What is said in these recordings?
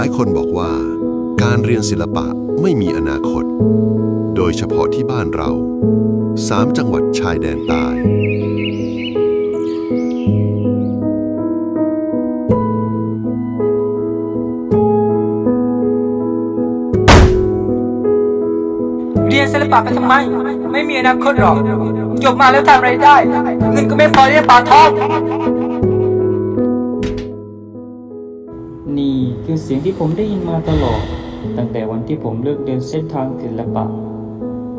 ายคนบอกว่า การเรียนศิลปะไม่มีอนาคต โดยเฉพาะที่บ้านเราสามจังหวัดชายแดนใต้เรียนศิลปะไปทำไม ไม่มีอนาคตหรอกจบมาแล้วทำอะไรได้ เงินก็ไม่พอเรียนปากท้อง คือเสียงที่ผมได้ยินมาตลอด ตั้งแต่วันที่ผมเลือกเดินเส้นทางศิลปะ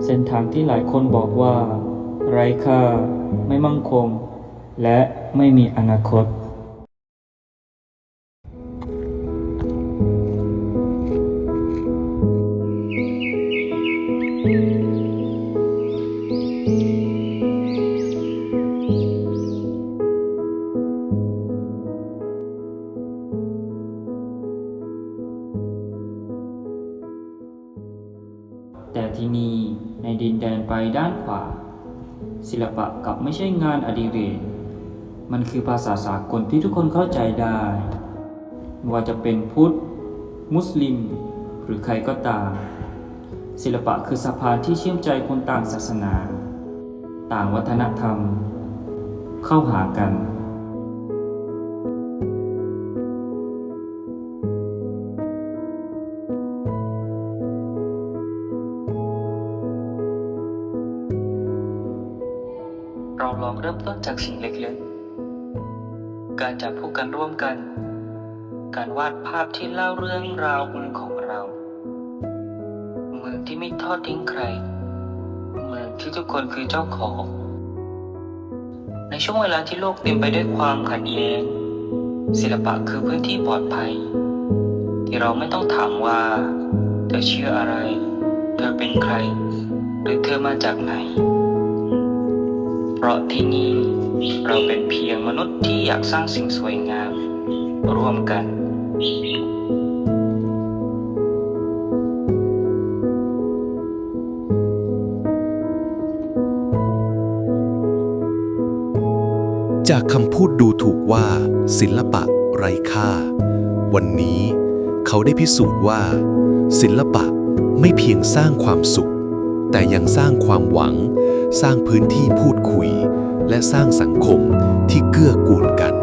เส้นทางที่หลายคนบอกว่า ไร้ค่า ไม่มั่งคง และไม่มีอนาคต ที่นี่ในดินแดนไปด้านขวา ศิลปะกับไม่ใช่งานอดิเรก มันคือภาษาสากลที่ทุกคนเข้าใจได้ไม่ว่าจะเป็นพุทธ มุสลิม หรือใครก็ตาม ศิลปะคือสะพานที่เชื่อมใจคนต่างศาสนา ต่างวัฒนธรรม เข้าหากัน เราลองเริ่มต้นจากสิ่งเล็กๆ การจับผู้กันร่วมกัน การวาดภาพที่เล่าเรื่องราวของเรา เมืองที่ไม่ทอดทิ้งใคร เมืองที่ทุกคนคือเจ้าของ ในช่วงเวลาที่โลกเต็มไปด้วยความขัดแย้ง ศิลปะคือพื้นที่ปลอดภัย ที่เราไม่ต้องถามว่า เธอเชื่ออะไร เธอเป็นใคร หรือเธอมาจากไหน เพราะที่นี่เราเป็นเพียงมนุษย์ที่อยากสร้างสิ่งสวยงาม ร่วมกัน จากคำพูดดูถูกว่า ศิลปะไร้ค่า วันนี้เขาได้พิสูจน์ว่า ศิลปะไม่เพียงสร้างความสุข แต่ยังสร้างความหวัง สร้างพื้นที่พูดคุย และสร้างสังคมที่เกื้อกูลกัน